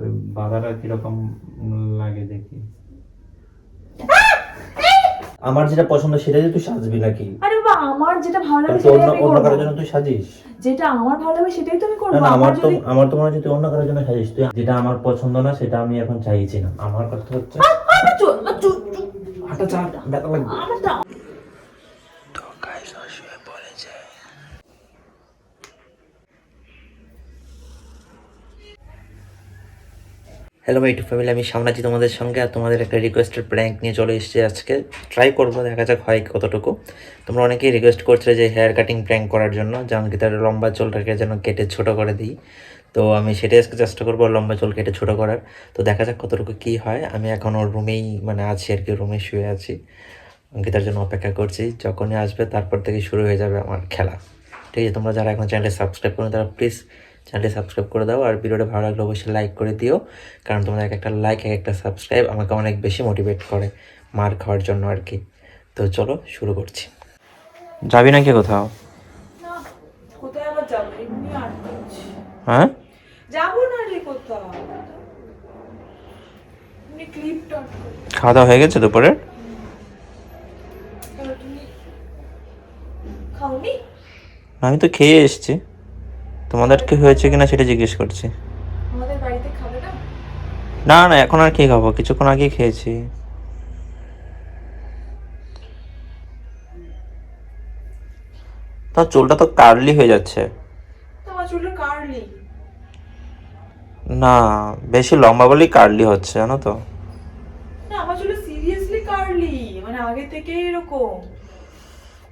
ওই বাধাটা কীরকম লাগে দেখি। আমার যেটা পছন্দ সেটা তুই সাজবি নাকি? আরে বাবা আমার যেটা ভালো লাগে আমি অন্য কারোর জন্য তুই সাজিস? যেটা আমার ভালো লাগে সেটাই তো আমি না করব। না আমার তো আমার তো মনে হচ্ছে তুই অন্য কারোর জন্য সাজিস। তুই যেটা আমার পছন্দ না সেটা আমি এখন চাইছি না। আমার কথা হচ্ছে চা ব্যথা লাগবে আমারটা তো গাইস শুয়ে পড়েছে হ্যালো মাই টু ফ্যামিলি আমি সামনাচ্ছি তোমাদের সঙ্গে আর তোমাদের একটা রিকোয়েস্টেড প্র্যাঙ্ক নিয়ে চলে এসেছি আজকে। ট্রাই করব, দেখা যাক হয় কতটুকু। তোমরা অনেকেই রিকোয়েস্ট করছিলে যে হেয়ার কাটিং প্র্যাঙ্ক করার জন্য যেমনকি তার লম্বা চুলটাকে যেন কেটে ছোটো করে দিই। তো আমি সেটাই আজকে চেষ্টা করব লম্বা চুল কেটে ছোটো করার। তো দেখা যাক কতটুকু কী হয়। আমি এখন ওর রুমেই মানে আছি আর কি, রুমে শুয়ে আছি। অঙ্কিতার জন্য অপেক্ষা করছি, যখনই আসবে তারপর থেকে শুরু হয়ে যাবে আমার খেলা। ঠিক আছে, তোমরা যারা এখন চ্যানেলটি সাবস্ক্রাইব করো, তারা প্লিজ চ্যানেলটি সাবস্ক্রাইব করে দাও আর ভিডিওটা ভালো লাগলে অবশ্যই লাইক করে দিও। কারণ তোমাদের এক একটা লাইক এক একটা সাবস্ক্রাইব আমাকে অনেক বেশি মোটিভেট করে মার খাওয়ার জন্য আর কি। তো চলো শুরু করছি। যাবি নাকি কোথাও? হ্যাঁ? যাব না রে কোথাও। খাওয়া দাওয়া হয়ে গেছে দুপুরের? আমি তো খেয়ে এসেছি। তোমাদের কি হয়েছে কিনা সেটা জিজ্ঞেস করছি। না? না এখন আর কি খাব? কিছুক্ষণ আগে খেয়েছি। তো চুলটা তো কার্লি হয়ে যাচ্ছে। না বেশি লম্বা বলেই কার্লি হচ্ছে জানো তো। না আমার চুলটা সিরিয়াসলি কার্লি মানে আগে থেকে এরকম।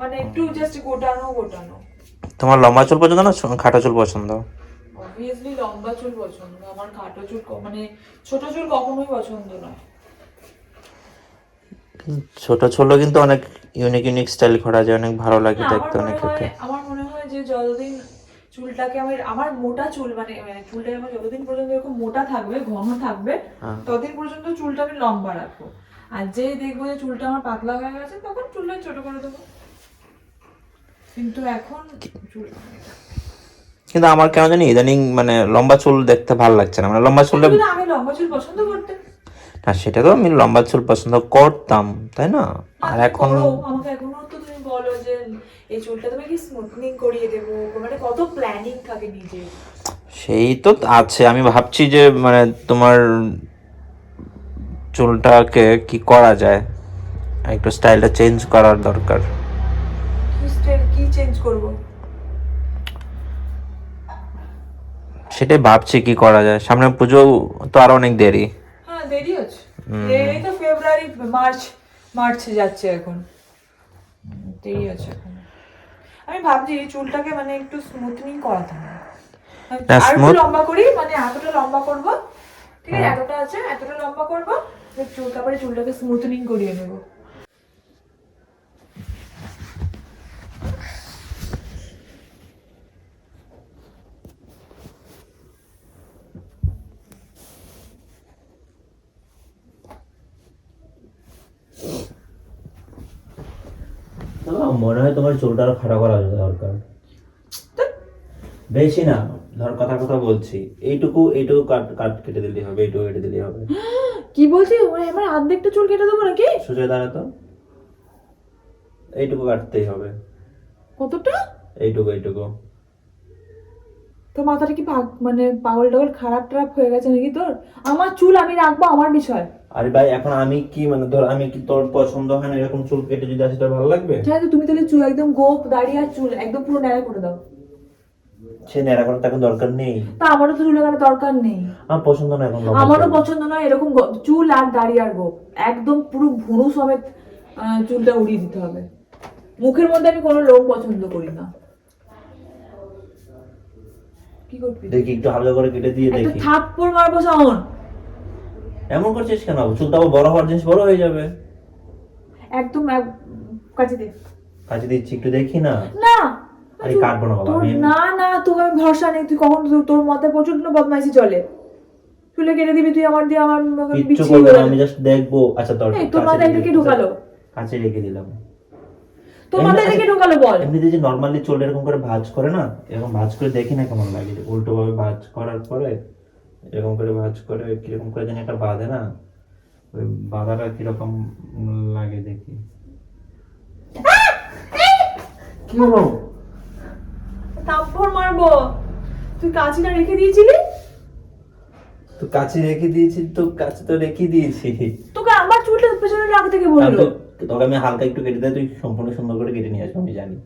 মানে একটু জাস্ট গোটানো গোটানো। তোমার লম্বা চুল পছন্দ না খাটো চুল পছন্দ? অবভিয়াসলি লম্বা চুল পছন্দ আমার খাটো চুল মানে ছোট চুল কখনোই পছন্দ নয়। ছোট ছোট কিন্তু অনেক ইউনিক ইউনিক স্টাইল করা যায় অনেক ভালো লাগে দেখতে আমার অনেক মনে হয় আমার মনে হয় যে যতদিন চুলটাকে আমি আমার মোটা চুল মানে মানে চুলটা আমার যতদিন পর্যন্ত এরকম মোটা থাকবে ঘন থাকবে হ্যাঁ। ততদিন পর্যন্ত চুলটা আমি লম্বা রাখব। আর যেই দেখব যে চুলটা আমার পাতলা হয়ে গেছে তখন চুলটা ছোট করে দেবো। কিন্তু এখন কিন্তু আমার কেন জানি ইদানিং মানে লম্বা চুল দেখতে ভালো লাগছে না। মানে লম্বা চুলটা তুমি না লম্বা চুল পছন্দ করতে। না সেটা তো আমি লম্বা চুল পছন্দ করতাম তাই না? আর এখন আমাকে এখনও তো তুমি বলো যে এই চুলটা তুমি কি স্মুথনিং করিয়ে দেবো মানে কত প্ল্যানিং থাকে নিজে সেই তো আছে আমি ভাবছি যে মানে তোমার চুলটাকে কি করা যায় একটু স্টাইলটা চেঞ্জ করার দরকার। চেঞ্জ করব। সেটাই ভাবছি কি করা যায়। সামনে পুজো তো আরও অনেক দেরি। হ্যাঁ দেরি হচ্ছে। এই তো ফেব্রুয়ারি মার্চ মার্চ যাচ্ছে এখন। দেরি এখন। আমি ভাবছি এই চুলটাকে মানে একটু স্মুথনিং করাতে হবে। আর একটু লম্বা করি মানে এতটা লম্বা করব। ঠিক আছে এতটা আছে এতটা লম্বা করব চুল তারপরে চুলটাকে স্মুথনিং করিয়ে নেব। মনে হয় তোমার চুলটা আরও খারাপ করা দরকার। বেশি না ধর কথা কথা বলছি। এইটুকু এইটুকু কাট কাট কেটে দিলে হবে এইটুকু কেটে দিলে হবে। কি বলছি? মানে আমার অর্ধেকটা চুল কেটে দেবো নাকি? সোজা দাঁড়া তো। এইটুকু কাটতেই হবে। কতটা? এইটুকু এইটুকু। তো মাথাটা কি মানে পাগল টাগল খারাপ টারাপ হয়ে গেছে নাকি তোর? আমার চুল আমি রাখব আমার বিষয়। আরে ভাই এখন আমি কি মানে ধর আমি কি তোর পছন্দ হয় না এরকম চুল কেটে যদি আসি তোর ভালো লাগবে? হ্যাঁ তুমি তাহলে চুল একদম গোপ দাড়ি আর চুল একদম পুরো ন্যাড়া করে দাও। সে ন্যাড়া করার তো এখন দরকার নেই। তা আমারও চুল দরকার নেই। আমার পছন্দ না এখন আমারও পছন্দ নয় এরকম চুল আর দাড়ি আর গোপ। একদম পুরো ভুরু সমেত চুলটা উড়িয়ে দিতে হবে। মুখের মধ্যে আমি কোনো লোম পছন্দ করি না। কি করবি? দেখি একটু হালকা করে কেটে দিয়ে দেখি। থাপ্পড় মারবো সাউন এমন করছিস কেন? চুল তো আবার বড় হওয়ার জিনিস বড় হয়ে যাবে। একদম এক- কাছে দে। কাছে দিচ্ছি একটু দেখি না? না। আরে কাটবো না বাবা না না। আমি ভরসা নেই। তুই কখন তোর- মাথায় প্রচণ্ড বদমাইশি চলে। চুলে কেটে দিবি তুই আমার দিয়ে আমার কিচ্ছু করব না আমি জাস্ট দেখব। আচ্ছা তোর তোর মাথায় কে ঢোকালো। কাছে রেখে দিলাম। তোর মাথায় রেখে ঢোকালো বল। এমনিতে যে নর্মালি চুল এরকম করে ভাঁজ করে না এরকম ভাঁজ করে দেখি না কেমন লাগে। উল্টো ভাবে ভাঁজ করার পরে এরকম করে ভাঁজ করে কীরকম করে জানি একটা বাঁধে না? ওই বাঁধাটা কীরকম লাগে দেখি। কি হলো? তারপর মারবো। তুই কাঁচিটা রেখে দিয়েছিলি? তো কাছে রেখে দিয়েছি তো কাছে তো রেখে দিয়েছি। তোকে আমার চুলটা পেছনে রাখতে আমি বলল। তোকে আমি হালকা একটু কেটে দেয় তুই সম্পূর্ণ সুন্দর করে কেটে নিয়ে আসব আমি জানি।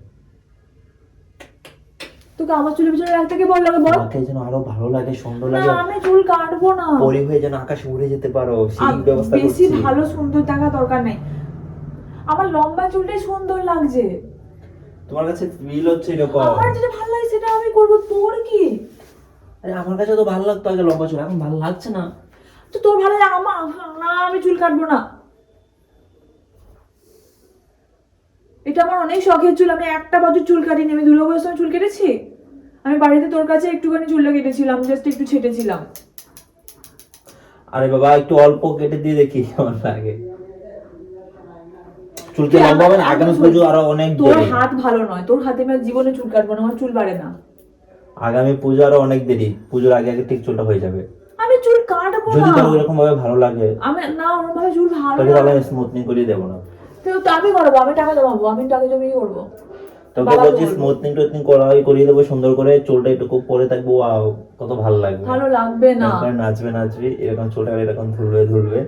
তোকে আমার চুলের পেছনে রাখতে কে বলল? বল। আমাকে যেন আরও ভালো লাগে সুন্দর না আমি চুল কাটবো না। পরি হয়ে যেন আকাশে উড়ে যেতে পারো সেই ব্যবস্থা বেশি ভালো সুন্দর থাকা দরকার নেই। আমার লম্বা চুলটাই সুন্দর লাগছে। তোমার কাছে ফিল হচ্ছে এরকম। আমার যেটা ভালো লাগে সেটা আমি করব। তোর কি? আরে আমার কাছে তো ভালো লাগতো আগে লম্বা চুল এখন ভালো লাগছে না। তো তোর ভালো লাগে? আমার না আমি চুল কাটবো না। এটা আমার অনেক শখের চুল। আমি একটা বছর চুল কাটিনি আমি দুর্গা সময় চুল কেটেছি? আমি বাড়িতে তোর কাছে একটুখানি চুলটা কেটেছিলাম জাস্ট একটু ছেটেছিলাম। আরে বাবা একটু অল্প কেটে দিয়ে দেখি কেমন লাগে। চুলকে তুই লম্বা হবে না? আগামী পুজো আরও অনেক তোর দেরি। হাত ভালো নয় তোর হাতে আমি আর জীবনে চুল কাটবো না আমার চুল বাড়ে না। আগামী পুজো আরও অনেক দেরি পুজোর আগে আগে ঠিক চুলটা হয়ে যাবে। আমি চুল কাটবো যদি না। তোর ওইরকম ভাবে ভালো লাগে আমি না ওরকম ভাবে চুল ভালো তাহলে স্মুথনিং করিয়ে দেবো না। তো আমি করব আমি টাকা জমাবো আমি টাকা জমিয়ে করব। তোকে বলছি স্মুথনিং টুথনিং করা করিয়ে দেবো সুন্দর করে চুলটা একটু পরে থাকব ওয়াও কত ভালো লাগবে। ভালো লাগবে না। নাচবে নাচবে নাচবি এরকম চুলটা এরকম ধুলবে ধুলবে।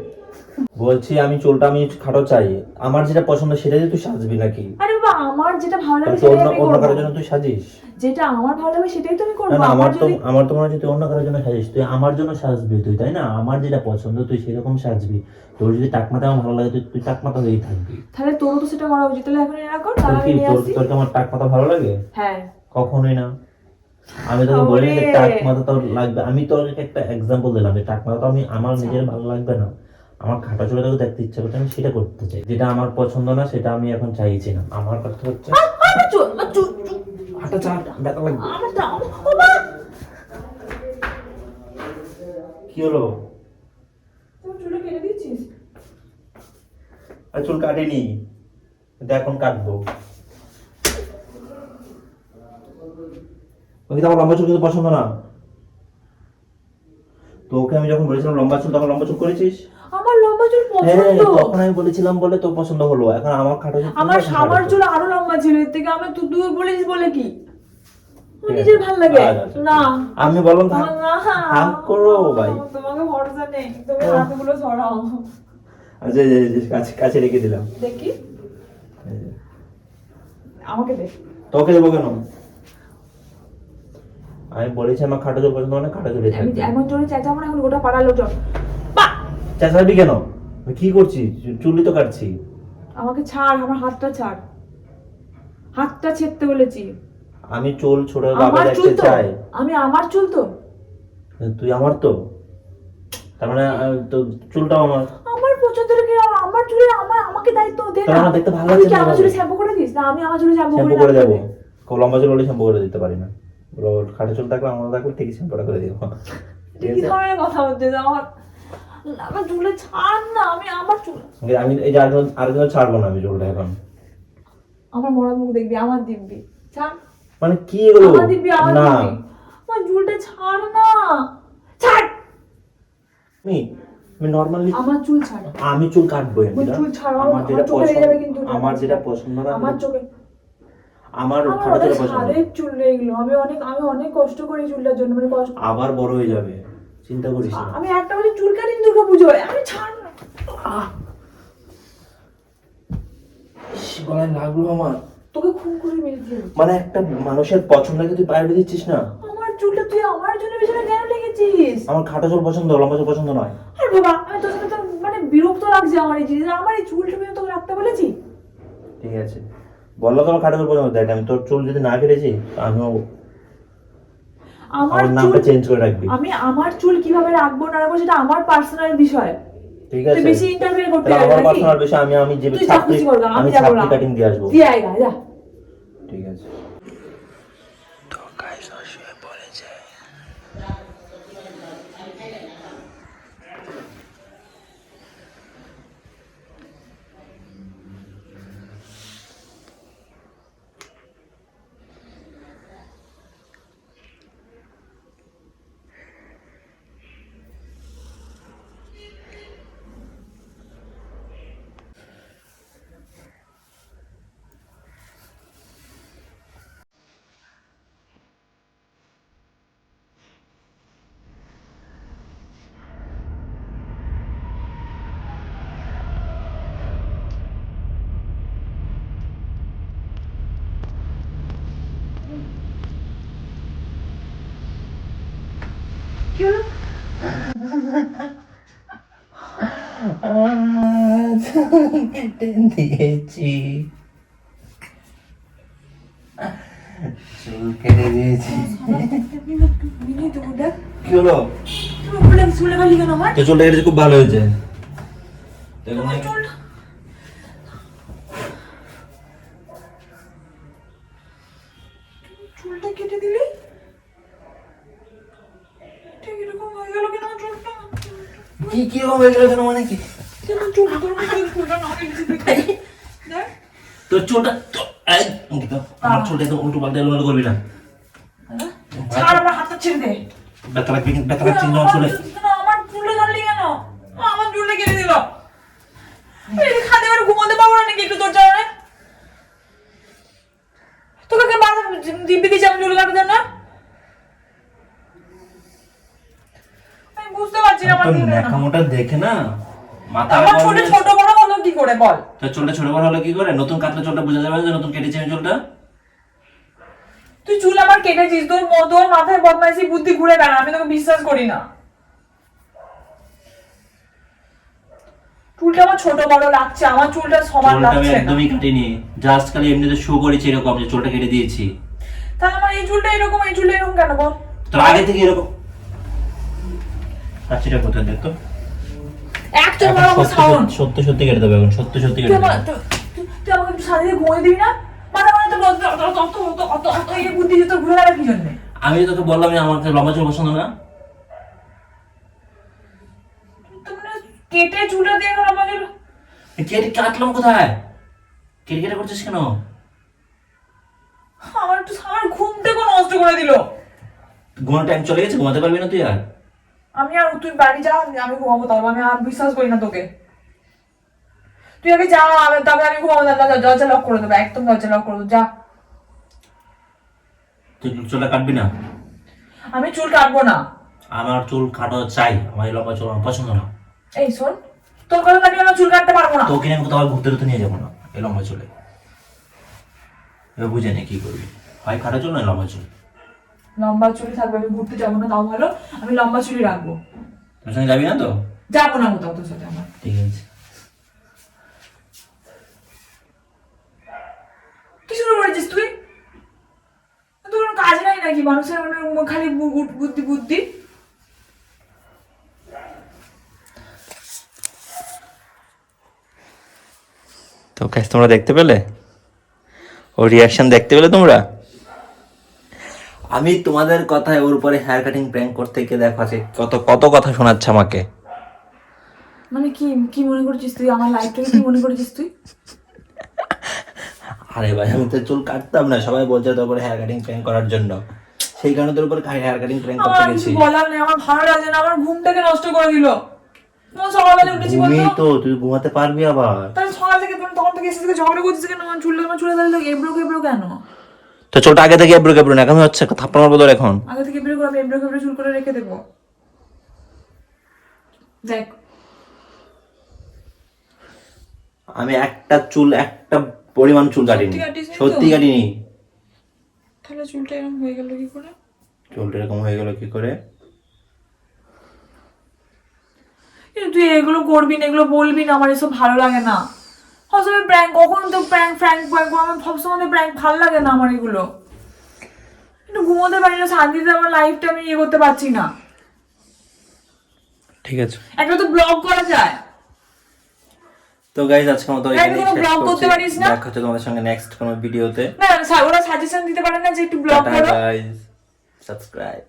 বলছি আমি চুলটা আমি খাটো চাই। আমার যেটা পছন্দ সেটা তুই সাজবি নাকি? আরে বাবা আমার যেটা ভালো লাগে সেটাই আমি অন্য কারোর জন্য তুই সাজিস? যেটা আমার ভালো লাগে সেটাই তো আমি না না আমার তো আমার তো মনে হচ্ছে তুই অন্য কারোর জন্য সাজিস। তুই আমার জন্য সাজবি তুই তাই না? আমার যেটা পছন্দ তুই সেরকম সাজবি। তোর যদি টাকমাটা আমার ভালো লাগে তুই তুই টাকমাতা হয়েই থাকবি। তাহলে তোরও তো সেটা করা উচিত। তাহলে এখন এরা কর তোর তাহলে আমি তোর তোর কি আমার টাকমাতা ভালো লাগে? হ্যাঁ। কখনোই না। আমি তোকে বলি যে। টাকমাতা তোর লাগবে। আমি তোর একটা এক্সাম্পল দিলাম যে টাকমাতা তো আমি আমার নিজের ভালো লাগবে না। আমার খাটা চুলে তোকে দেখতে ইচ্ছা করছে আমি সেটা করতে চাই। যেটা আমার পছন্দ না সেটা আমি এখন চাইছি না। আমার কথা হচ্ছে হাঁটা চা ব্যথা লাগবে। কি হলো? চুলে কাটিনি। এখন কাটবো। ওকে তো আমার লম্বা চুল কিন্তু পছন্দ না। তো ওকে আমি যখন বলেছিলাম লম্বা চুল তখন লম্বা চুল করেছিস? আমার লম্বা চুল হ্যাঁ পছন্দ। তখন আমি বলেছিলাম বলে তোর পছন্দ হলো। এখন আমার খাটো চুল আমার সামার চুল আরও লম্বা ছিল এর থেকে আমি তুই তুই বলেছিস বলে কি? নিজের। ভালো লাগে। আচ্ছা, আচ্ছা, না। আমি বললাম করো ভাই। তোমাকে ভরসা নেই। তুমি হাতগুলো সরাও। আচ্ছা কাছে কাছে রেখে দিলাম। দেখি। আমাকে দে। তোকে দেবো কেন? আমি বলেছি আমার খাটো চুল পছন্দ মানে খাটো চুলে আমি এমন জোরে চেঁচাবো না এখন গোটা পাড়ার লোকজন বা চেঁচাবি কেন? আমি কি করছি? চু- চুলই তো কাটছি। আমাকে ছাড় আমার হাতটা ছাড়। হাতটা ছেড়তে বলেছি। আমি চুল ছোট বাবা চুল দেখতে চাই। আমি আমার চুল তো? তুই আমার তো? তার মানে তো চুলটাও আমার। আমার পছন্দের কি আমার চুলে আমার আমাকে দায়িত্ব দে না? আমার দেখতে ভালো লাগছে না আমার? চুলে শ্যাম্পু করে দিস? না আমি আমার চুলে শ্যাম্পু করে। দেবো। লম্বা চুল হলে শ্যাম্পু করে দিতে পারি না। বলো, খাটো চুল থাকলে আমার থাকলে করে দিব। কি ধরনের কথা আমার আমার চুলে ছাড় না আমি আমার চুল। আমি এই যে আরেকজন আরেকজন ছাড়বো না আমি চুলটা এখন। আমার মরা মুখ দেখবি আমার দিব্যি। ছাড়। মানে কি এগুলো? আমার দিব্যি আমার না। আমার চুলটা ছাড় না। ছাড়! আমি আমি নর্মালি আমার চুল ছাড়। আমি চুল কাটবো আমার চুল ছাড় আমার যেটা পছন্দ আমার যেটা পছন্দ না আমার চোখে আমার আমার খাটো অনেক চুল পছন্দ এগুলো আমি অনেক আমি অনেক কষ্ট করি চুলটার জন্য মানে কষ্ট আবার বড় হয়ে যাবে। চিন্তা করিস না। আমি একটা বছর চুল কাটিনি দুর্গা পুজো আমি ছাড় না। গলায় লাগল আমার। তোকে খুন করে মেরে মানে একটা মানুষের পছন্দকে তুই বাইরে দিচ্ছিস না? আমার চুলটা তুই আমার জন্য পেছনে কেন লেগেছিস? আমার খাটো চুল পছন্দ লম্বা চুল পছন্দ নয়। আর বাবা আমি তোর সাথে তো মানে বিরক্ত লাগছে আমার এই জিনিস। আমার এই চুলটা আমি তোকে রাখতে বলেছি। ঠিক আছে। গলা তো আমার খাটের উপর দেখ আমি তোর চুল যদি না কেটেছি আমিও আমার নামটা চেঞ্জ করে রাখবি। আমি আমার চুল কীভাবে রাখব না রাখব সেটা আমার পার্সোনাল বিষয়। ঠিক আছে। বেশি ইন্টারফেয়ার করতে আমার পার্সোনাল বিষয় আমি আমি যে ছাত্রী আমি ছাত্রী কাটিং দিয়ে আসব। দিয়ে আয় যা। ঠিক আছে। তো গাইস কেটে দিয়েছি। চুল কেটে দিয়েছি। কি হলো? চুলটা কেটেছে খুব ভালো হয়েছে। চুলটা কেটে দিলি? হয়ে কি কি রকম হয়ে গেল কেন মানে কি? তোর চুলটা না কেটেছি দেখ দেখ। তোর চুলটা তো- এই, অঙ্কিতা, আমার চুলটা একদম উল্টো পাল্টা এলোমেলো করবি না। ছাড় আমার হাতটা ছেড়ে দে। ব্যথা লাগবে ব্যথা লাগছে কিন্তু চুলে? আমার চুলে ধরলি কেন? আমার চুলে কেটে দিল। এই খাদে এবার ঘুমোতে পারব না নাকি একটু তোর জানে তোকে কে বাধা দিব্যি দিয়েছে আমি চুল কাটতে না আমি বুঝতে পারছি না আমার। ন্যাকামোটা দেখে না? আমার ছোট ছোট বড় হলো কি করে? বল। তোর চুলটা ছোট বড় হলো কি করে? নতুন কাটলে চুলটা বোঝা যাবে যে নতুন কেটেছি আমি চুলটা? তুই চুল আমার কেটেছিস তোর তোর মাথায় বদমাইশি বুদ্ধি ঘুরে বেড়া আমি তোকে বিশ্বাস করি না। চুলটা আমার ছোট বড় লাগছে আমার চুলটা সমান লাগছে না। একদমই কাটিনি। জাস্ট খালি এমনিতে শো করেছি এরকম যে চুলটা কেটে দিয়েছি। তাহলে আমার এই চুলটা এরকম এই চুলটা এরকম কেন বল? আগে থেকে এরকম কাছিটা কোথায় দেখতো একটা বড় সাউন্ড সত্যি সত্যি কেটে দেবে এখন সত্যি সত্যি কেটে দেবে। তুই- আমাকে একটু সাথে ঘুমিয়ে দিবি না? মাথা মানে তো অত অত অত অত এই বুদ্ধি যে তোর ঘুরে বেড়া কি জন্য? আমি তোকে বললাম যে আমার কাছে লম্বা চুল পছন্দ না। মানে কেটে চুলটা দিয়ে এখন আমাদের কেটে কাটলাম কোথায়? কেটে কেটে করছিস কেন? আমার একটু আমার ঘুমটাকে নষ্ট করে দিল। ঘুমানোর টাইম চলে গেছে ঘুমাতে পারবি না তুই আর? আমি আর তুই বাড়ি যা আমি ঘুমাবো তারপর আমি আর বিশ্বাস করি না তোকে। তুই আগে যা আমি তবে আমি ঘুমাবো না দরজা- লক করে দেবো একদম দরজা লক করে দেবো যা। তুই চুলটা কাটবি না? আমি চুল কাটবো না। আমার চুল কাটো চাই আমার লম্বা চুল আমার পছন্দ না। এই শোন তোর কথা আমি আমার চুল কাটতে পারব না। তোকে আমি কোথাও ঘুরতে নিয়ে যাব না এই লম্বা চুলে। এবার বুঝে নে কি করবি। হয় কাটা চুল না লম্বা চুল? লম্বা চুলি থাকবে আমি ঘুরতে যাব না তাও ভালো। আমি লম্বা চুলি রাখব। তোর সঙ্গে যাবি না তো? যাব না কোথাও তোর সাথে আমার। ঠিক আছে। কি শুরু করেছিস তুই? তোর কোনো কাজ নাই নাকি? মানুষের মানে খালি বু- বু- বুদ্ধি বুদ্ধি। তো তোমরা দেখতে পেলে? ও রিয়াকশন দেখতে পেলে তোমরা? আমি তোমাদের কথায় ওর উপরে হেয়ার কাটিং প্র্যাঙ্ক করতে গিয়ে দেখো আছে কত কত কথা শোনাচ্ছে আমাকে। মানে কি কি মনে করছিস তুই? আমার লাইফটাকে কি মনে করছিস তুই? আরে ভাই আমি তো চুল কাটতাম না সবাই বলছে তোর উপরে হেয়ার কাটিং প্র্যাঙ্ক করার জন্য। সেই কারণে তোর উপর হেয়ার কাটিং প্র্যাঙ্ক করতে গেছি। বলার নেই আমার ভালো লাগে না আমার ঘুমটাকে নষ্ট করে দিল। সকালবেলা উঠেছি বলতো? তো তুই ঘুমাতে পারবি আবার। তাহলে সকাল থেকে তখন থেকে এসে থেকে ঝগড়া করছিস কেন? আমার চুলটা আমার চুলে দাঁড়িয়ে এবড়ো এবড়ো কেন? তো চুলটা আগে থেকে এবড়ো কেবড়ো না কেমন হচ্ছে থাপ্পড় মারবো তোর এখন। আগে থেকে এবড়ো করে এবড়ো এবড়ো চুল করে রেখে দেবো। দেখ। আমি একটা চুল একটা পরিমাণ চুল কাটিনি। সত্যি কাটিনি। তাহলে চুলটা এরকম হয়ে গেল কি করে? চুলটা এরকম হয়ে গেল কি করে? কিন্তু তুই এগুলো করবি না এগুলো বলবি না আমার এসব ভালো লাগে না। সবসময় প্র্যাঙ্ক কখন তো প্র্যাঙ্ক ফ্র্যাঙ্ক প্র্যাঙ্ক আমার সবসময় প্র্যাঙ্ক ভালো লাগে না আমার এগুলো। একটু ঘুমোতে পারি না শান্তিতে আমার লাইফটা আমি ইয়ে করতে পারছি না। ঠিক আছে। একটা তো ব্লগ করা যায়। তো গাইজ আজকে মতো vlog করছি। করতে পারিস না? দেখা হচ্ছে তোমাদের সঙ্গে নেক্সট কোনো ভিডিওতে না ওরা সাজেশন দিতে পারে না যে একটু ব্লগ করো। Guys subscribe